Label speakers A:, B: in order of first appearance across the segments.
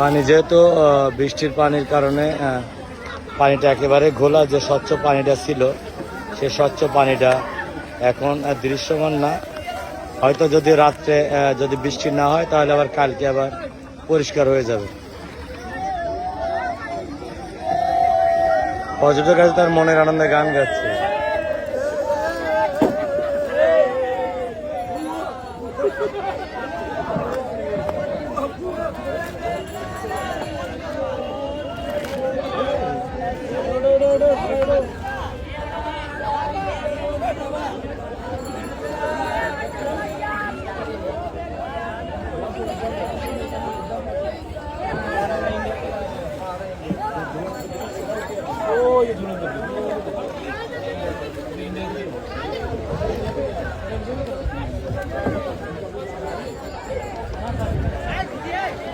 A: পানি যেহেতু বৃষ্টির পানির কারণে পানিটা একেবারে ঘোলা, যে স্বচ্ছ পানিটা ছিল, সে স্বচ্ছ পানিটা এখন দৃশ্যমান না। হয়তো যদি রাত্রে যদি বৃষ্টি না হয়, তাহলে আবার কালকে আবার পরিষ্কার হয়ে যাবে। পর্যটক আছে তার মনের আনন্দে গান গাচ্ছে।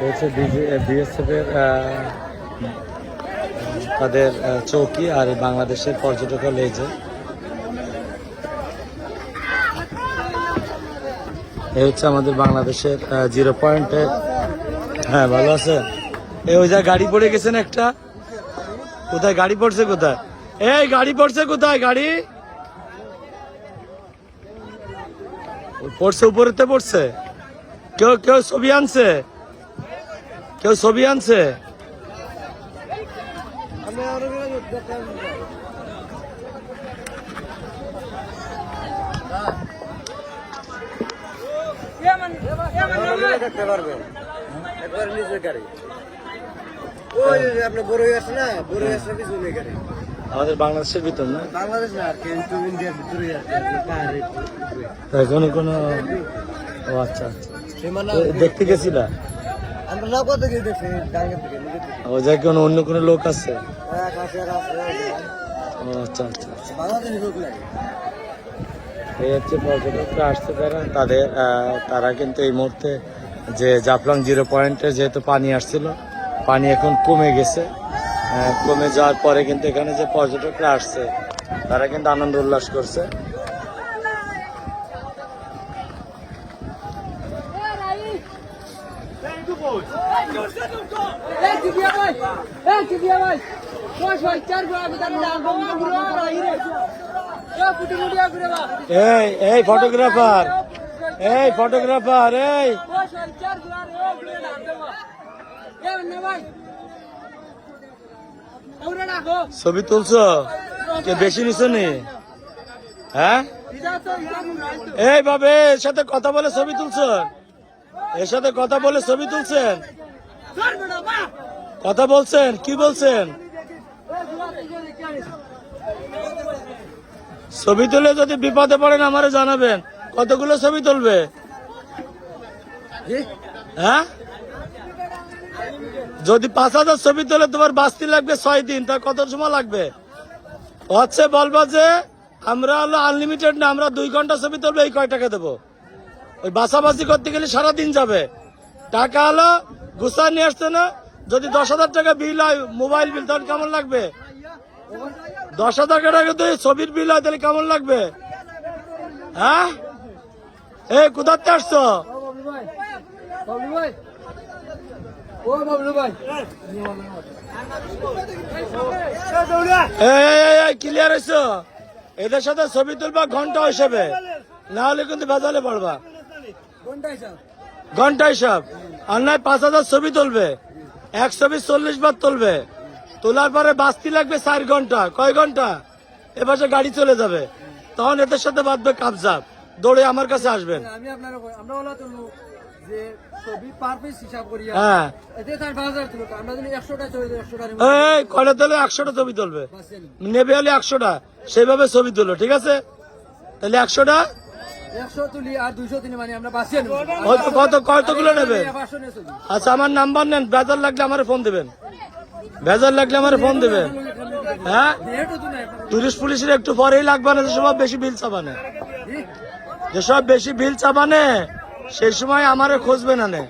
A: রয়েছে বিএসএফ এর তাদের চৌকি আর বাংলাদেশের পর্যটক হল এই এই হচ্ছে আমাদের বাংলাদেশের জিরো পয়েন্টে হ্যাঁ ভালো আছে। এই ওই যা গাড়ি পড়ে গেছেন একটা? কোথায়? গাড়ি পড়ছে কোথায়? এই, গাড়ি পড়ছে কোথায়? গাড়ি? পড়ছে উপরেতে পড়ছে। কেউ কেউ ছবি আনছে? কেউ ছবি আনছে?
B: দেখতে পারবেন না
A: আমাদের বাংলাদেশের ভিতর না?
B: বাংলাদেশ না কিন্তু ইন্ডিয়ার ভিতরে পাহাড়ে
A: কোনো ও আচ্ছা আচ্ছা। দেখতে গেছিলা? ও যাই কোনো অন্য কোনো লোক আছে? আচ্ছা আচ্ছা আচ্ছা। এই হচ্ছে পর্যটকরা আসতে তারা তাদের তারা কিন্তু এই মুহূর্তে যে জাফলং জিরো পয়েন্টে যেহেতু পানি আসছিল পানি এখন কমে গেছে। কমে যাওয়ার পরে কিন্তু এখানে যে পর্যটকরা আসছে তারা কিন্তু আনন্দ উল্লাস করছে
C: এই টিভিয়া ভাই এই টিভিয়া ভাই বস ভাই চার গোড়া বিদান দাম বঙ্গগুলো রাই রে এ পুটি মুড়িয়া করে বা
A: এই এই ফটোগ্রাফার এই ফটোগ্রাফার এই
C: বস ভাই চার গোড়া রে ও গুলো দাম দেবা এই ফটোগ্রাফার এই ওরে রাখো
A: ছবি তুলছো? কে বেশি নিছো নি? হ্যাঁ? এই বাবে সাথে কথা বলে ছবি তুলছেন এর সাথে কথা বলে ছবি তুলছেন? কথা বলছেন? কি বলছেন? ছবি তুলে যদি বিপদে পড়েন, আমারে জানাবেন। কতগুলো ছবি তুলবে? হ্যাঁ? যদি পাঁচ হাজার ছবি তোলে, তোমার বাঁচতে লাগবে ছয় দিন, তা কত সময় লাগবে? হচ্ছে বলব যে, আমরা হলো আনলিমিটেড না, আমরা দুই ঘণ্টা ছবি তুলবো, এই কয় টাকা দেবো? ওই বাসাবাসি করতে গেলে সারাদিন যাবে। টাকা হলো গুছা নিয়ে আসছে না। যদি দশ হাজার টাকা বিল হয়, মোবাইল বিল তখন কেমন লাগবে? দশ হাজার টাকা যদি ছবির বিল হয়, তাহলে কেমন লাগবে? হ্যাঁ? এই কোথাতে আসছো? ক্লিয়ার হয়েছো এদের সাথে ছবি তুলবা, ঘণ্টা হিসেবে। না হলে কিন্তু ভেজালে পড়বা। ঘণ্টা হিসাব নয় পাঁচ হাজার ছবি তুলবে। এক ছবি চল্লিশ বার তুলবে। তোলার পরে বাঁচতে লাগবে চার ঘণ্টা। কয় ঘণ্টা? এপাশে গাড়ি চলে যাবে। তখন এদের সাথে বাঁধবে কাবজাব দৌড়ে আমার কাছে আসবেন।
C: আমি আপনার আমরা বলা যে ছবি পার পিস হিসাব করি
A: হ্যাঁ।
C: এতে তার পাঁচ হাজার তুলো আমরা যদি একশোটা ছবি একশোটা
A: এই কয়টা তোলে? একশোটা ছবি তুলবে। নেবে হলে একশোটা। সেভাবে ছবি তুলো ঠিক আছে? তাহলে একশোটা
C: একশো তুলি আর দুইশো তুলি মানে আমরা বাঁচিয়ে নেব।
A: কত কত কতগুলো নেবে? আচ্ছা আমার নাম্বার নেন বেজার লাগলে আমার ফোন দেবেন। বেজার লাগলে আমার ফোন দেবেন। হ্যাঁ? টুরিস্ট পুলিশের একটু পরেই লাগবে না যেসব বেশি বিল চাবানে যেসব বেশি বিল চাবানে সেই সময় আমারে খুঁজবে না নে।